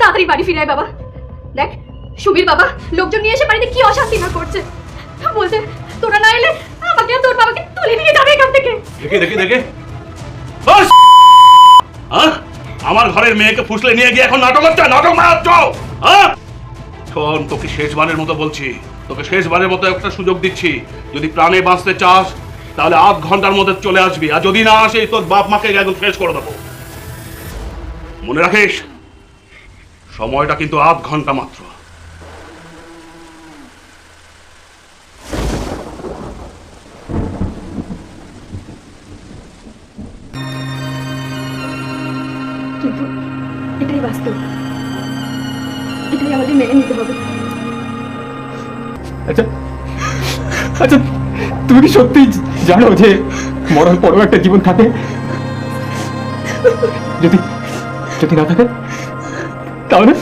তাড়াতাড়ি বাড়ি ফিরে বাবা। দেখ, সুবীর বাবা, লোকজন নিয়ে এসে বাড়িতে কি অশান্তি না করছে। বলছে তোরা না এলে আমাকে তোর বাবাকে তুলে নিয়ে যাবে এখান থেকে। দেখে দেখে দেখে? আমার ঘরের মেয়েকে ফুসলে নিয়ে গিয়ে এখন নাটক হচ্ছে, নাটক মারাচ্ছ! শোন, তোকে শেষবারের মতো বলছি, তোকে শেষবারের মতো একটা সুযোগ দিচ্ছি। যদি প্রাণে বাঁচতে চাস, তাহলে আধ ঘণ্টার মধ্যে চলে আসবি, আর যদি না আসে তোর বাপ মাকে একদম শেষ করে দেবো। মনে রাখিস? সময়টা কিন্তু আধ ঘণ্টা মাত্র। কিন্তু এটাই বাস্তব। এটাই আমাদের মেনে নিতে হবে। আচ্ছা আচ্ছা তুমি কি সত্যি জানো যে মরার পরেও একটা জীবন থাকে? যদি যদি না থাকে তাহলে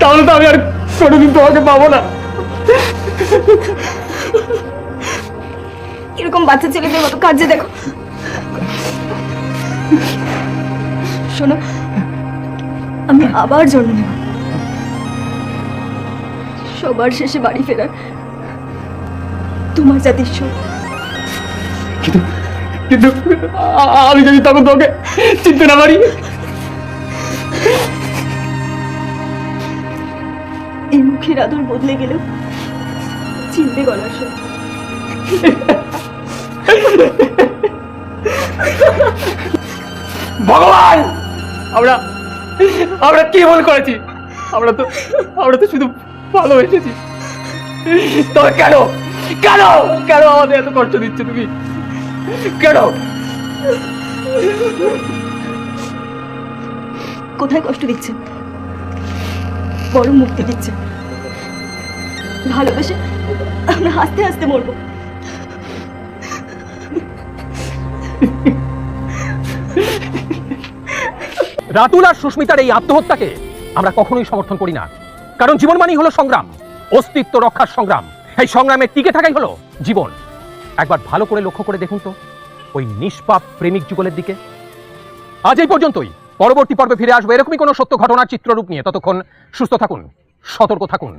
তাহলে তো আমি আর কোনোদিন তোমাকে পাবো না। এরকম বাচ্চা ছেলেদের মতো কাজে দেখো। শোনো আমি আবার জন্ম নেব। সবার শেষে বাড়ি ফেরার তোমার জাতির সুখ কিন্তু কিন্তু আমি যদি তখন তোকে চিনতে না পারি এই মুখের আদর বদলে গেলেও চিনবে গলার সুর ভগবান! আমরা আমরা কি ভুল করেছি? আমরা তো আমরা তো শুধু ভালোবেসেছি। তবে কেন? কেন? কেন আমাদের এত কষ্ট দিচ্ছে তুমি? কেন? কোথায় কষ্ট দিচ্ছে? বড় মুক্তি দিচ্ছে। ভালোবেসে আমরা হাসতে হাসতে মরবো। রাতুল আর সুস্মিতার এই আত্মহত্যাকে আমরা কখনোই সমর্থন করি না। কারণ জীবন মানেই হলো সংগ্রাম, অস্তিত্ব রক্ষার সংগ্রাম। এই সংগ্রামে টিকে থাকাই হলো জীবন। একবার ভালো করে লক্ষ্য করে দেখুন তো, ওই নিষ্পাপ প্রেমিক যুগলের দিকে। আজ এই পর্যন্তই। পরবর্তী পর্বে ফিরে আসব। এরকমই কোনো সত্য ঘটনার চিত্ররূপ নিয়ে। ততক্ষণ সুস্থ থাকুন, সতর্ক থাকুন।